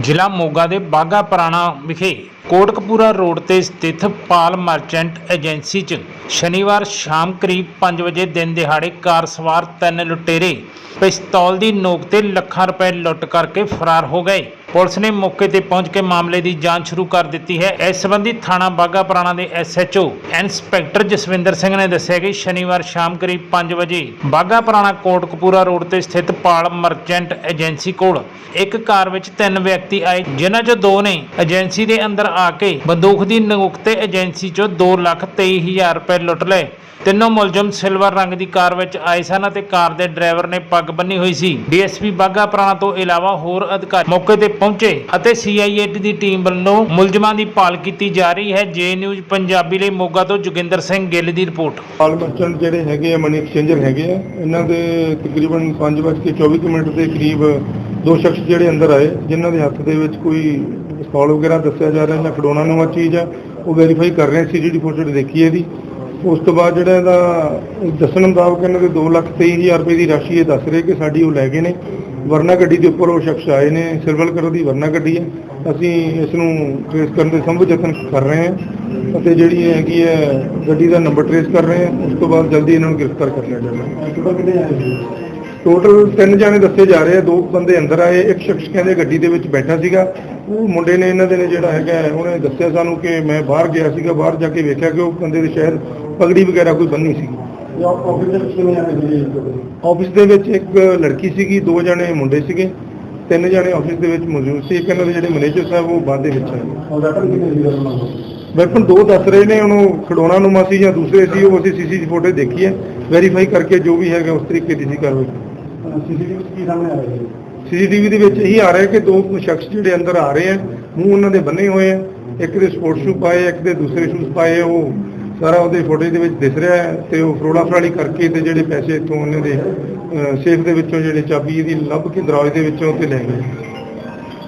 ਜ਼ਿਲ੍ਹਾ ਮੋਗਾ ਦੇ ਬਾਗਾ ਪੁਰਾਣਾ ਵਿਖੇ ਕੋਟਕਪੂਰਾ ਰੋਡ ਤੇ ਸਥਿਤ ਪਾਲ ਮਰਚੈਂਟ ਏਜੰਸੀ 'ਚ ਸ਼ਨੀਵਾਰ ਸ਼ਾਮ ਕਰੀਬ 5 ਵਜੇ ਦਿਨ ਦਿਹਾੜੇ ਕਾਰ ਸਵਾਰ ਤਿੰਨ ਲੁਟੇਰੇ ਪਿਸਤੌਲ ਦੀ ਨੋਕ ਤੇ ਲੱਖਾਂ ਰੁਪਏ ਲੁੱਟ ਕਰਕੇ ਫਰਾਰ ਹੋ ਗਏ। ਪੁਲਿਸ ਨੇ ਮੌਕੇ ਤੇ ਪਹੁੰਚ ਕੇ ਮਾਮਲੇ ਦੀ ਜਾਂਚ ਸ਼ੁਰੂ ਕਰ ਦਿੱਤੀ ਹੈ। ਇਸ ਸੰਬੰਧੀ ਥਾਣਾ ਬਾਗਾ ਪੁਰਾਣਾ ਦੇ ਐਸਐਚਓ ਇੰਸਪੈਕਟਰ ਜਸਵਿੰਦਰ ਸਿੰਘ ਨੇ ਦੱਸਿਆ ਕਿ ਸ਼ਨੀਵਾਰ ਸ਼ਾਮ ਕਰੀਬ 5 ਵਜੇ ਬਾਗਾ ਪੁਰਾਣਾ ਕੋਟਕਪੂਰਾ ਰੋਡ ਤੇ ਸਥਿਤ ਪਾਲ ਮਰਚੈਂਟ ਏਜੰਸੀ ਕੋਲ ਇੱਕ ਕਾਰ ਵਿੱਚ ਤਿੰਨ ਵਿਅਕਤੀ ਆਏ, ਜਿਨ੍ਹਾਂ 'ਚੋਂ ਦੋ ਨੇ ਏਜੰਸੀ ਦੇ ਅੰਦਰ ਆ ਕੇ ਬੰਦੂਕ ਦੀ ਨੋਕ ਏਜੰਸੀ 'ਚੋਂ 2 ਲੱਖ 23 ਹਜ਼ਾਰ ਰੁਪਏ ਲੁੱਟ ਲਏ। ਤਿੰਨੋਂ ਮੁਲਜ਼ਮ ਸਿਲਵਰ ਰੰਗ ਦੀ ਕਾਰ ਵਿੱਚ ਆਏ ਸਨ ਅਤੇ ਕਾਰ ਦੇ ਡਰਾਈਵਰ ਨੇ ਪੱਗ ਬੰਨੀ ਹੋਈ ਸੀ। ਡੀਐਸਪੀ ਬਾਗਾ ਪੁਰਾਣਾ ਤੋਂ ਇਲਾਵਾ ਹੋਰ ਅਧਿਕਾਰੀ ਮੌਕੇ ਤੇ ਪਹੁੰਚੇ ਅਤੇ ਸੀਆਈਏਟੀ ਦੀ ਟੀਮ ਵੱਲੋਂ ਮੁਲਜ਼ਮਾਂ ਦੀ ਭਾਲ ਕੀਤੀ ਜਾ ਰਹੀ ਹੈ। ਜੇ ਨਿਊਜ਼ ਪੰਜਾਬੀ ਲਈ ਮੋਗਾ ਤੋਂ ਜੋਗਿੰਦਰ ਸਿੰਘ ਗਿੱਲ ਦੀ ਰਿਪੋਰਟ। ਪਾਲ ਜਿਹੜੇ ਹੈਗੇ ਆ ਮਨੀ ਐਕਸਚੇਂਜਰ ਹੈਗੇ ਆ, ਇਹਨਾਂ ਦੇ ਤਕਰੀਬਨ 5:24 ਮਿੰਟ ਦੇ ਕਰੀਬ ਦੋ ਸ਼ਖਸ ਜਿਹੜੇ ਅੰਦਰ ਆਏ, ਜਿਨ੍ਹਾਂ ਦੇ ਹੱਥ ਦੇ ਵਿੱਚ ਕੋਈ ਪਿਸਤੌਲ ਵਗੈਰਾ ਦੱਸਿਆ ਜਾ ਰਿਹਾ ਜਾਂ ਨੂੰ ਨੂੰਆ ਚੀਜ਼ ਆ ਉਹ ਵੈਰੀਫਾਈ ਕਰ ਰਹੇ ਸੀ ਜਿਹੜੀ ਫੁਟੇਜ ਦੇਖੀ ਇਹਦੀ। ਉਸ ਤੋਂ ਬਾਅਦ ਜਿਹੜਾ ਇਹਦਾ ਦੱਸਣ ਮੁਤਾਬਕ ਇਹਨਾਂ ਦੇ 2,23,000 ਰੁਪਏ ਦੀ ਰਾਸ਼ੀ ਇਹ ਦੱਸ ਰਹੇ ਕਿ ਸਾਡੀ ਉਹ ਲੈ ਗਏ ਨੇ। ਵਰਨਾ ਗੱਡੀ ਦੇ ਉੱਪਰ ਉਹ ਸ਼ਖਸ ਆਏ ਨੇ ਸਿਲਵਲ ਕਲਰ ਦੀ ਵਰਨਾ ਗੱਡੀ ਹੈ। ਅਸੀਂ ਇਸ ਨੂੰ ਟ੍ਰੇਸ ਕਰਨ ਦੇ ਸੰਭਵ ਯਤਨ ਕਰ ਰਹੇ ਹਾਂ ਅਤੇ ਜਿਹੜੀ ਇਹ ਹੈਗੀ ਹੈ ਗੱਡੀ ਦਾ ਨੰਬਰ ਟ੍ਰੇਸ ਕਰ ਰਹੇ ਹਾਂ। ਉਸ ਤੋਂ ਬਾਅਦ ਜਲਦੀ ਇਹਨਾਂ ਨੂੰ ਗ੍ਰਿਫਤਾਰ ਕਰ ਲਿਆ ਜਾਵੇਗਾ ਟੋਟਲ ਤਿੰਨ ਜਾਣੇ ਦੱਸੇ ਜਾ ਰਹੇ ਆ ਦੋ ਬੰਦੇ ਅੰਦਰ ਆਏ ਇੱਕ ਸ਼ਖਸ ਕਹਿੰਦੇ ਗੱਡੀ ਦੇ ਵਿੱਚ ਬੈਠਾ ਸੀਗਾ। ਉਹ ਮੁੰਡੇ ਨੇ ਇਹਨਾਂ ਦੇ ਨੇ ਜਿਹੜਾ ਹੈਗਾ ਹੈ, ਉਹਨੇ ਦੱਸਿਆ ਸਾਨੂੰ ਕਿ ਮੈਂ ਬਾਹਰ ਗਿਆ ਸੀਗਾ ਬਾਹਰ ਜਾ ਕੇ ਵੇਖਿਆ ਕਿ ਉਹ ਬੰਦੇ ਦੇ ਸ਼ਾਇਦ ਪਗੜੀ ਵਗੈਰਾ ਕੋਈ ਬੰਨੀ ਸੀਗੀ ਆਫਿਸ ਦੇ ਵਿੱਚ ਇੱਕ ਲੜਕੀ ਸੀਗੀ ਦੋ ਜਣੇ ਮੁੰਡੇ ਸੀਗੇ ਤਿੰਨ ਜਣੇ ਆਫਿਸ ਦੇ ਵਿੱਚ ਮੌਜੂਦ ਸੀ ਇੱਕ ਇਹਨਾਂ ਦੇ ਜਿਹੜੇ ਮੈਨੇਜਰ ਸਾਹਿਬ ਉਹ ਬਾਅਦ ਦੇ ਵਿੱਚ ਆਏ। ਵੈਪਨ ਦੋ? ਦੱਸ ਰਹੇ ਨੇ ਉਹਨੂੰ ਖਡੋਣਾ ਨੂੰਮਾ ਸੀ ਜਾਂ ਦੂਸਰੇ ਸੀ ਉਹ ਅਸੀਂ ਸੀਸੀ ਫੋਟੋ ਦੇਖੀ ਹੈ ਵੈਰੀਫਾਈ ਕਰਕੇ ਜੋ ਵੀ ਹੈਗਾ ਉਸ ਤਰੀਕੇ ਦੀ ਸੀ ਕਾਰਵਾਈ ਸੀਸੀਟੀਵੀ ਦੇ ਵਿੱਚ ਇਹੀ ਆ ਰਿਹਾ ਕਿ ਦੋ ਸ਼ਖਸ ਜਿਹੜੇ ਅੰਦਰ ਆ ਰਹੇ ਆ, ਮੂੰਹ ਉਹਨਾਂ ਦੇ ਬੰਨੇ ਹੋਏ ਆ। ਇੱਕ ਦੇ ਸਪੋਰਟ ਸ਼ੂ ਪਾਏ, ਇੱਕ ਦੇ ਦੂਸਰੇ ਸ਼ੂਜ਼ ਪਾਏ, ਉਹ ਸਾਰਾ ਉਹਦੇ ਫੋਟੋ ਦੇ ਵਿੱਚ ਦਿਸ ਰਿਹਾ ਹੈ ਤੇ ਉਹ ਫਰੋੜਾ ਫਰਾੜੀ ਕਰਕੇ ਤੇ ਜਿਹੜੇ ਪੈਸੇ ਇੱਥੋਂ ਉਹਨਾਂ ਦੇ ਸੇਫ ਦੇ ਵਿੱਚੋਂ ਜਿਹੜੇ ਚਾਬੀ ਇਹਦੀ ਲੱਭ ਕੇ ਦਰਾਜ ਦੇ ਵਿੱਚੋਂ ਤੇ ਲੈ ਗਏ।